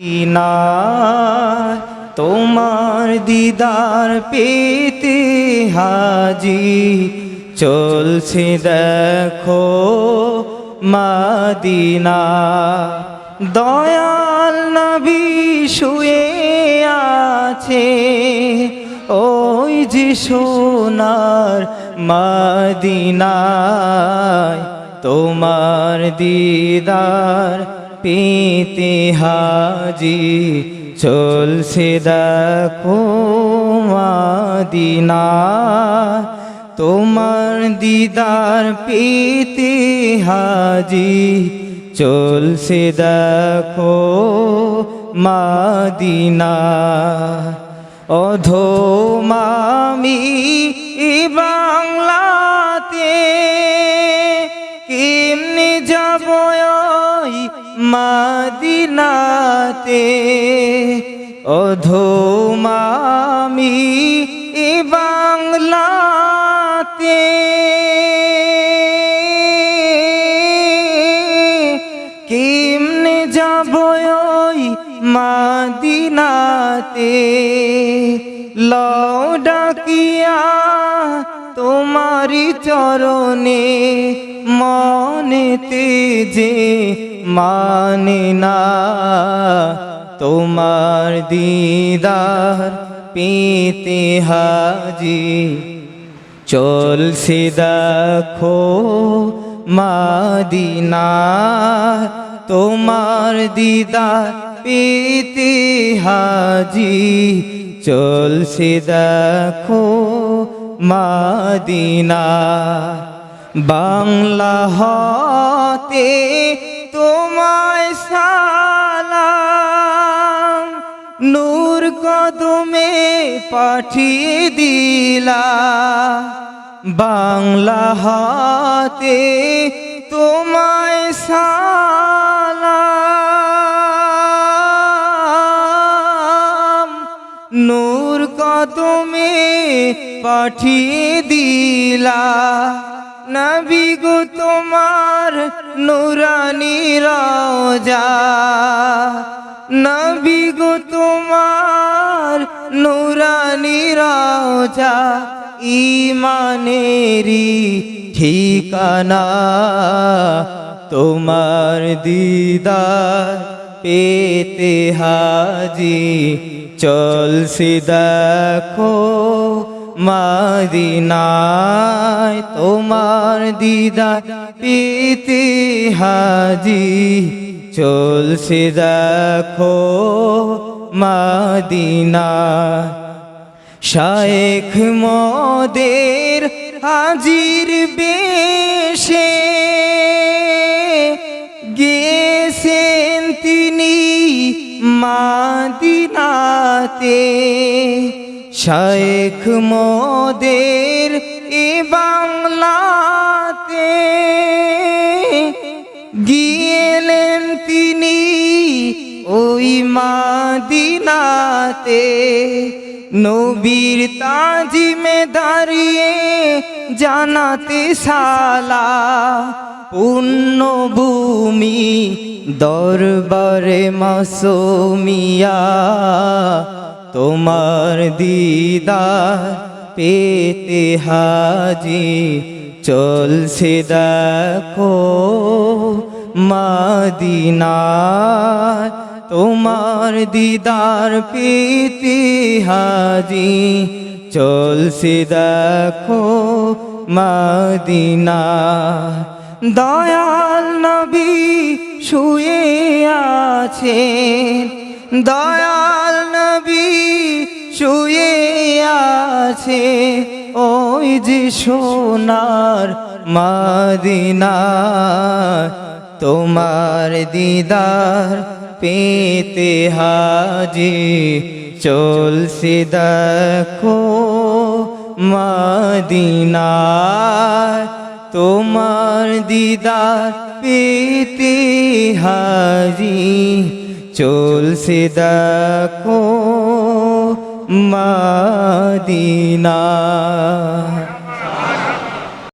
না তোমার দিদার পেতে হাজি। চলছে দেখো মাদিনা। দয়াল নবী শুয়ে আছে। ওই যে সোনার মাদিনায় তোমার দিদার পেতে হাজি, চলছে দেখো মাদিনা। তোমার দিদার পেতে হাজি, চলছে দেখো মাদিনা। অধমামি বাংলাতে কেমনে মাদিনাতে অধমামি বাংলাতে। কেমনে যাব ওই মাদিনাতে? লও ডাকিয়া তোমারি চরণে মনেতে যে মানে না তোমার দিদার পেতে হাজি। চলছে দেখো মাদিনা তোমার দিদার পিতে হাজি। চলছে দেখো মাদিনা বাংলা হতে তোমায় সালাম, নূর কদমে পাঠিয়ে দিলা বাংলা হাতে তোমায় সালাম, নূর কদমে পাঠিয়ে দিলা নবী গো তোমার নুরানি রাজা। নবী গো, তোমার নুরানি রাজা ইমানেরি ঠিকানা। তোমার দিদার পেতে হাজি। চলছে দেখো মাদিনায় তোমার দিদার পেতে হাজি। চলছে দেখো মাদিনা শায়েখ মদের হাজির বেশে গেছেন তিনি মাদিনাতে। শায়েখ মোদের এ বাংলাতে গিয়েলেন তিনি ওই মাদিনাতে। নবীর তাজিমে দাঁড়িয়ে জানাতে সালা পুণ্যভূমি দরবারে মাসুমিয়া। তোমার দিদার পেতে হাজি। চলছে দেখো মাদিনার। তোমার দিদার পেতে হাজি। চলছে দেখো মাদিনা দয়াল নবী শুয়ে আছেন। দয়াল আছে, ওই যে সোনার মাদিনা তোমার দিদার পেতে হাজি। চলছে দেখো মাদিনা তোমার দিদার পেতে হাজি। চলছে দেখো মাদিনা।